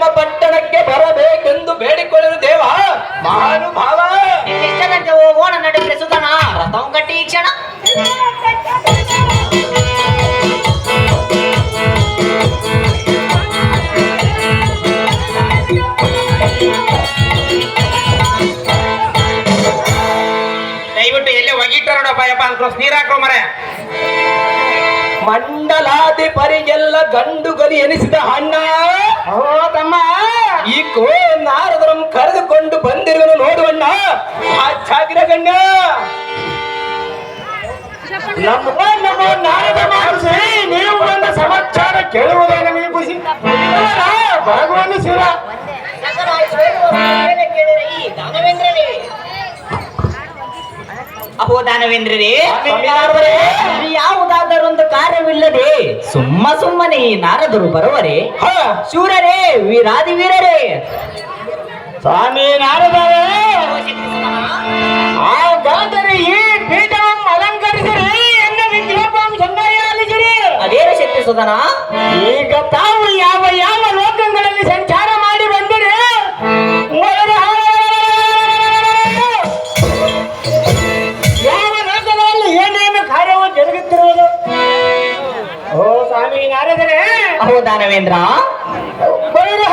ನಮ್ಮ ಪಟ್ಟಣಕ್ಕೆ ಬರಬೇಕೆಂದು ಬೇಡಿಕೊಳ್ಳಲು ದೇವ. ಮಹಾನುಭಾವ ಇಷ್ಟದಂತೆ ಹೋಗೋಣ ನಡುವೆ ಸುಧನ. ರಥವು ಕಟ್ಟಿ ಕ್ಷಣ. ದಯವಿಟ್ಟು ಎಲ್ಲೇ ಒಗಿಟ್ಟ ನೋಡಪ್ಪ, ಯಪ್ಪ ಅನ್ಕ್ರೋಸ್ ನೀರ್ ಹಾಕ್ರೋ ಮರ. ಮಂಡಲಾಧಿಪರಿಗೆಲ್ಲ ಗಂಡು ಗಲಿ ಎನಿಸಿದ ಅಣ್ಣ. ಓ ತಮ್ಮ. ಈ ಕೋ ನಾರದರಂ ಕರೆದುಕೊಂಡು ಬಂದಿರುವನು ನೋಡುವಣ್ಣ. ಹಾಚಾಗಿರ ಗಣ್ಣ ನಮ್ಮ ನಮ್ಮ ನಾರದ ಮಹರ್ಷಿ ನೀವು ಬಂದ ಸಮಾಚಾರ ಕೇಳುವುದೇ ನಮಗೆ ಖುಷಿ ಭಗವಾನ್ ಶಿವ. ಅಹೋ ದಾನವೇಂದ್ರರೇ ಸ್ವಾಮಿನಾರರೇ. ಯಾವುದಾದರೊಂದು ಕಾರ್ಯವಿಲ್ಲದೆ ಸುಮ್ಮ ಸುಮ್ಮನೆ ಈ ನಾರದರು ಬರುವರೆ ಹ, ಶೂರರೇ ವೀರಾದಿ ವೀರರೇ ಸ್ವಾಮಿ ನಾರದರೇ ಹಾಗಾದರೆ ಈ ಪೀಠವನ್ನು ಅಲಂಕರಿಸಿರಿ ಎನ್ನ ವಿಗ್ರಹಂ ಸಂಗಾಯಾಲಿಸಿರಿ ಅದೇನು ಶಕ್ತಿ ಸುಧನ ಈಗ ನಾರದರೇ ಅಹೋ ದಾನವೇಂದ್ರ ಮೊದಲು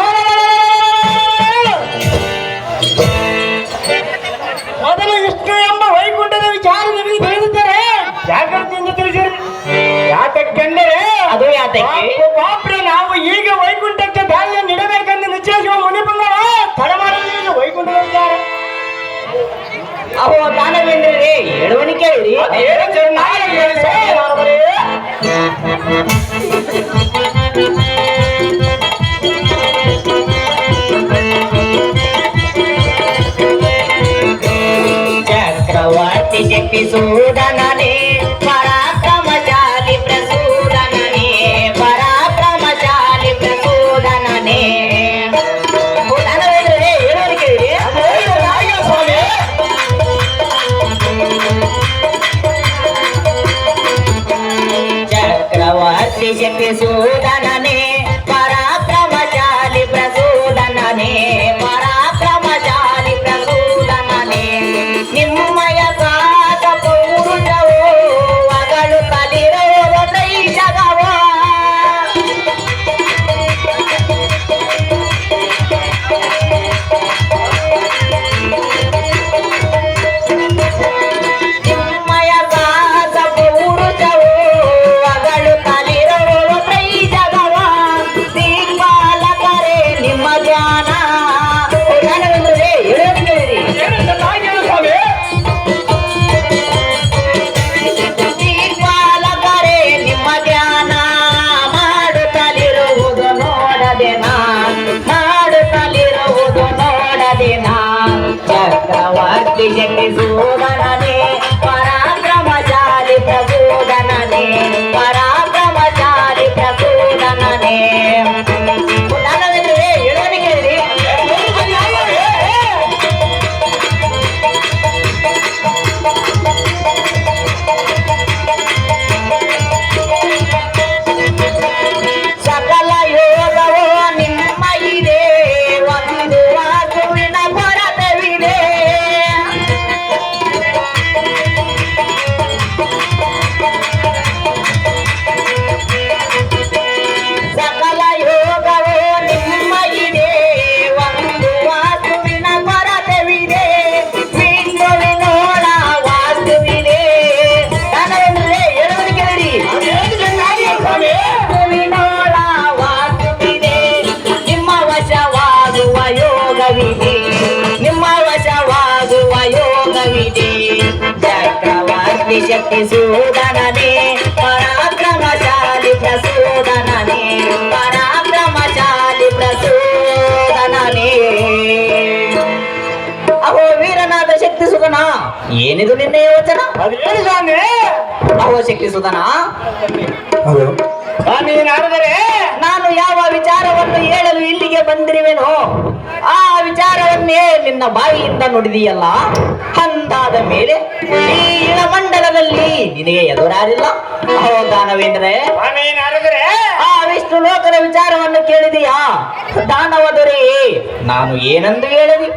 ಮೊದಲು ವಿಷ್ಣು ಎಂಬ ವೈಕುಂಠದ ವಿಚಾರ ನಿಮಗೆ ತಿಳಿದಿದ್ದರೆ ಜಾಗೃತಿಯಿಂದ ತಿಳಿಸಿರಿ ಯಾತಕ್ಕೆಂದರೆ ಅದು ಯಾತಕ್ಕೆ ಬಾಪ್ರೆ ನಾವು ಈಗ ವೈಕುಂಠಕ್ಕೆ ದಾಳಿಯ ನೀಡಬೇಕೆಂದು ನಿಶ್ಚಯಿಸುವ ಮುನಿಪುಂಗವ ತಡ ಮಾಡುವುದಿಲ್ಲ ವೈಕುಂಠದ ವಿಚಾರ ಅಹೋ ದಾನವೇಂದ್ರರೇ ಹೇಳುವನಿ ಕೇಳಿರಿ ಅದೇನು ಚೆನ್ನಾಗಿ ಹೇಳಿ ಸ್ವಾಮಿನಾರರೇ. ಚಕ್ರವರ್ತಿ ಶಕ್ತಿ ಸೂದನನೇ ಪರಾಕ್ರಮಶಾಲಿ ಪ್ರಸೂದನನೇ ಪರಾಕ್ರಮಶಾಲಿ ಪ್ರಸೂದನನೇ. ಅಹೋ ವೀರನಾದ ಶಕ್ತಿ ಸುಧನ ಏನಿದು ನಿನ್ನ ಯೋಚನ ಅಹೋ ಶಕ್ತಿ ಸುಧನ ನಾನು ಯಾವ ವಿಚಾರವನ್ನು ಹೇಳಲು ಇಲ್ಲಿಗೆ ಬಂದಿರುವೆನೋ ಆ ವಿಚಾರವನ್ನೇ ನಿನ್ನ ಬಾಯಿಯಿಂದ ನುಡಿದಿಯಲ್ಲ? ಅಂದಾದ ಮೇಲೆ ಈ ಇಳಮಂಡಲದಲ್ಲಿ ನಿನಗೆ ಎದುರಾರಿಲ್ಲ. ದಾನವೇಂದ್ರೆ ಆ ವಿಷ್ಣು ಲೋಕದ ವಿಚಾರವನ್ನು ಕೇಳಿದೆಯಾ? ದಾನವ ದೊರೆಯೇ ನಾನು ಏನೆಂದು ಹೇಳಿದೆ?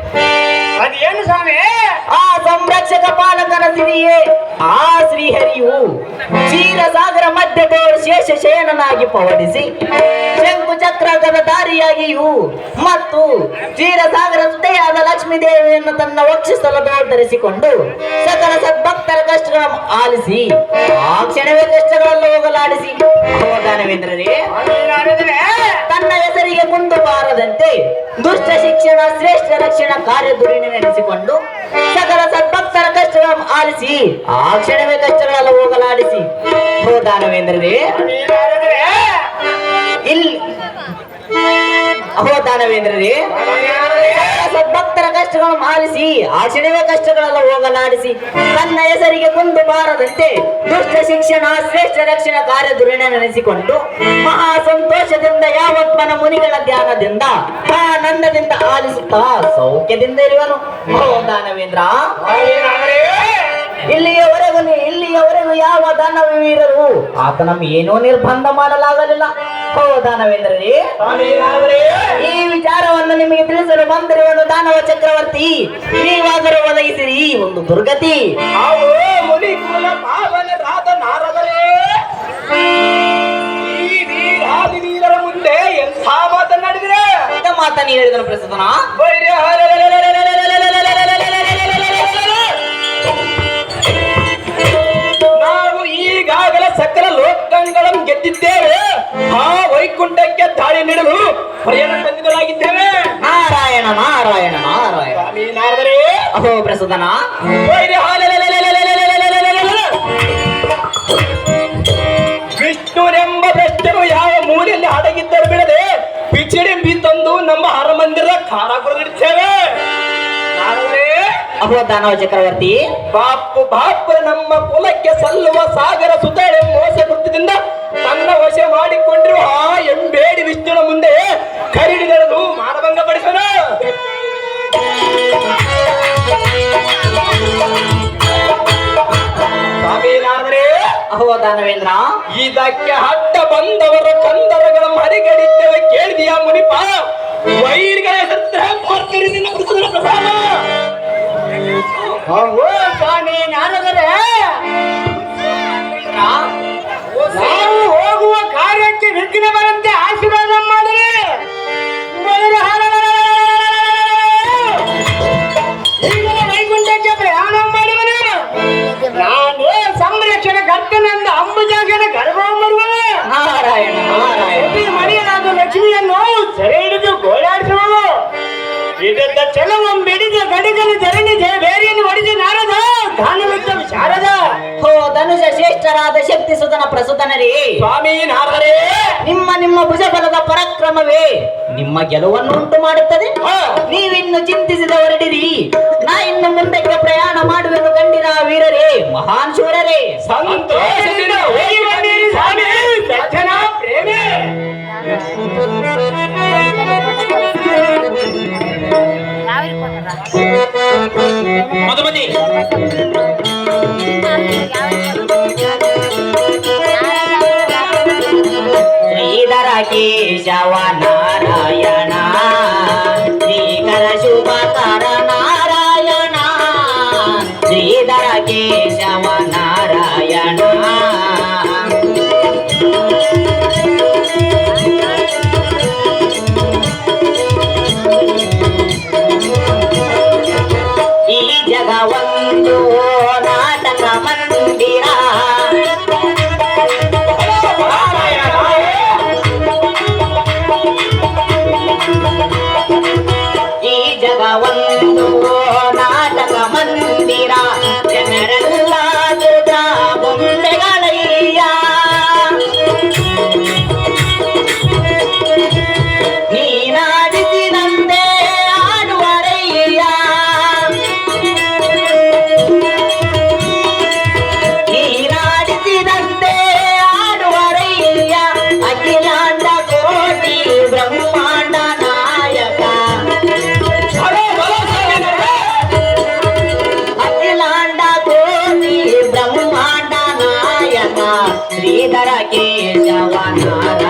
ಅದೇನು ಸ್ವಾಮಿ? ಆ ಸಂರಕ್ಷಕ ಪಾಲಕನ ಸಿರಿಯೇ ಆ ಶ್ರೀಹರಿಯು ಕ್ಷೀರಸಾಗರ ಮಧ್ಯದ ಶೇಷ ಶಯನನಾಗಿ ಪವಡಿಸಿ ಶಂಕು ಚಕ್ರದ ದಾರಿಯಾಗಿಯೂ ಮತ್ತು ಕ್ಷೀರಸಾಗರ ಸುತೆಯಾದ ಲಕ್ಷ್ಮೀ ದೇವಿಯನ್ನು ತನ್ನ ವಕ್ಷಸ್ಥಲದ ಧರಿಸಿಕೊಂಡು ಸಕಲ ಸದ್ಭಕ್ತರ ಕಷ್ಟ ಆಲಿಸಿ, ಆ ಕ್ಷಣವೇ ಕಷ್ಟಗಳನ್ನು ಹೋಗಲಾಡಿಸಿ. ತನ್ನ ಹೆಸರಿಗೆ ಮುಂದೆ ಬಾರದಂತೆ ದುಷ್ಟ ಶಿಕ್ಷಣ, ಶ್ರೇಷ್ಠ ರಕ್ಷಣ ಕಾರ್ಯ ನೆನೆಸಿಕೊಂಡು ಸಕಲ ಸದ್ಭಕ್ತರ ಕಷ್ಟಗಳನ್ನು ಆಲಿಸಿ, ಆ ಕ್ಷಣವೇ ಕಷ್ಟಗಳೆಲ್ಲ ಹೋಗಲಾಡಿಸಿ. ಹೋ ಇಲ್ಲಿ. ದಾನವೇಂದ್ರರೇ, ಸದ್ಭಕ್ತರ ಕಷ್ಟಗಳು ಆಲಿಸಿ ಆ ಕ್ಷಣವೇ ಕಷ್ಟಗಳೆಲ್ಲ ಹೋಗಲಾಡಿಸಿ, ತನ್ನ ಹೆಸರಿಗೆ ಕುಂದು ಬಾರದಂತೆ ದುಷ್ಟ ಶಿಕ್ಷಣ, ಶ್ರೇಷ್ಠ ರಕ್ಷಣ ಕಾರ್ಯ ನೆನೆಸಿಕೊಂಡು, ಮಹಾ ಸಂತೋಷದಿಂದ ಯಾವತ್ಮನ ಮುನಿಗಳ ಧ್ಯಾನದಿಂದ ಆನಂದದಿಂದ ಆಲಿಸುತ್ತಾ ಸೌಖ್ಯದಿಂದ ಇರುವನು. ದಾನವೇಂದ್ರ. ಇಲ್ಲಿಯವರೆಗೂ ಇಲ್ಲಿಯವರೆಗೂ ಯಾವ ದಾನವೀರರು ಆತ ನಮ್ಗೆ ಏನೋ ನಿರ್ಬಂಧ ಮಾಡಲಾಗಲಿಲ್ಲ. ಓ ದಾನವೇಂದ್ರರೇ. ಈ ವಿಚಾರವನ್ನು ನಿಮಗೆ ತಿಳಿಸಲು ಒಂದು ದಾನವ ಚಕ್ರವರ್ತಿ. ನೀವಾದರೂ ಒದಗಿಸಿರಿ ಒಂದು ದುರ್ಗತಿ. ಮುಂದೆ ಎಂಥ ಮಾತನ್ನು ಹೇಳಿದನು ಪ್ರಸ್ತುತನ ವೈಕುಂಠಕ್ಕೆ ದಾಳಿ ನೀಡಲು ಪ್ರಯಾಣ ತಂದಿಸಲಾಗಿದ್ದೇವೆ ನಾರಾಯಣ ನಾರಾಯಣ ನಾರಾಯಣ. ನಾರದರೇ ಅಹೋ ಪ್ರಸ್ತುತನ ವಿಷ್ಣುನೆಂಬ ಭ್ರಷ್ಟರು ಯಾವ ಮೂಲೆಯಲ್ಲಿ ಅಡಗಿದ್ದರು ಬಿಡದೆ ಬಿಚ್ಚಿಡಿಂಬಿ ತಂದು ನಮ್ಮ ಹರಮಂದಿರ ಖಾರ ನಾರದರೇ. ಅಹೋ ದಾನವ ಚಕ್ರವರ್ತಿ ಬಾಪು ಬಾಪು ನಮ್ಮ ಕುಲಕ್ಕೆ ಸಲ್ಲುವ ಸಾಗರ ಸುತ್ತಳೆ ಮೋಸ ಕೃತ್ಯದಿಂದ ತನ್ನ ವಶ ಮಾಡಿಕೊಂಡಿರುವ ಆ ಎಂಬೇಡಿ ವಿಷ್ಣುನ ಮುಂದೆ ಕರಿಡಿಗಳನ್ನು ಮಾನಭಂಗ ಪಡಿಸನ ಸ್ವಾಮಿ ನಾರದರೇ ಅಹೋ ದಾನವೇಂದ್ರ. ಇದಕ್ಕೆ ಹಟ್ಟ ಬಂದವರ ಕಂದರಗಳ ಮರಿಗಡಿದ್ದೇವೆ ಕೇಳಿದೀಯ ಮುನಿಪ? ವೈರಿಗಳ ಹೆಸರು ಕೊಡ್ತೀರಿ ಶ್ರೇಷ್ಠರಾದ ಶಕ್ತಿ ಸುತನ ಪ್ರಸುತನರೇ. ಸ್ವಾಮಿ ನಾರದರೇ. ನಿಮ್ಮ ನಿಮ್ಮ ಭುಜಬಲದ ಪರಾಕ್ರಮವೇ ನಿಮ್ಮ ಗೆಲುವನ್ನು ಉಂಟು ಮಾಡುತ್ತದೆ ನೀವಿನ್ನು ಚಿಂತಿಸಿದ ಹೊರಡಿರಿ ನಾ ಇನ್ನು ಮುಂದಕ್ಕೆ ಪ್ರಯಾಣ ಮಾಡುವೆನು ಕಂಡಿರ ವೀರರೇ ಮಹಾನ್ ಶೂರರೇ. ಸಂತೋಷದಿಂದ ಹೋಗಿ ಸ್ವಾಮಿ. ಪ್ರೇಮಿ. ಮಧುಮತಿ ಶ್ರೀಧರ ಕೇಶವ ನಾರಾಯಣ ಶ್ರೀಕರ ಶುಭಕರ ನಾರಾಯಣ ಶ್ರೀಧರ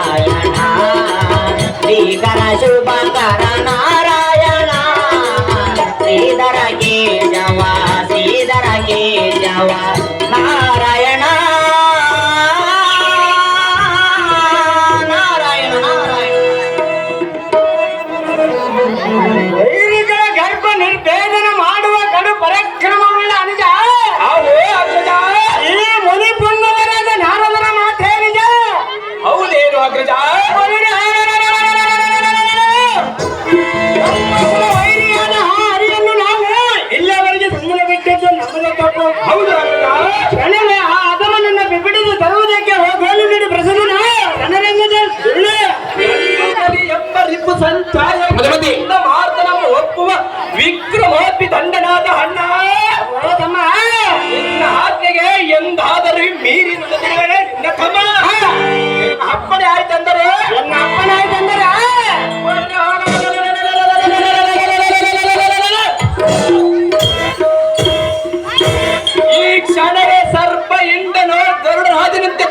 ನಾರಾಯಣ ಶ್ರೀಕರ ಶುಭಕರ ನಾರಾಯಣ ಶ್ರೀಧರ ಕೇಶವ ಶ್ರೀಧರ ಕೇಶವ.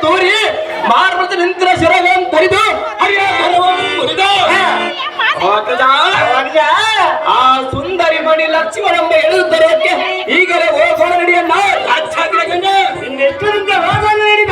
ಗೌರಿ ಮಾರ್ಮತ ನಿಂತರ ಶಿರವನ್ನು ತರಿದು ಹರಿಯ ಕರವನ್ನು ಮುರಿದು. ಆ ಸುಂದರಿ ಮಣಿ ಲಕ್ಷ್ಮಣಂಬ ಎಳೆದು ತರೋಕೆ ಈಗಲೇ ಹೋಗೋಣ ನಡಿಯನ್ನ ಹಿಂದೆಷ್ಟು ಹೋಗೋಣ ನಡಿ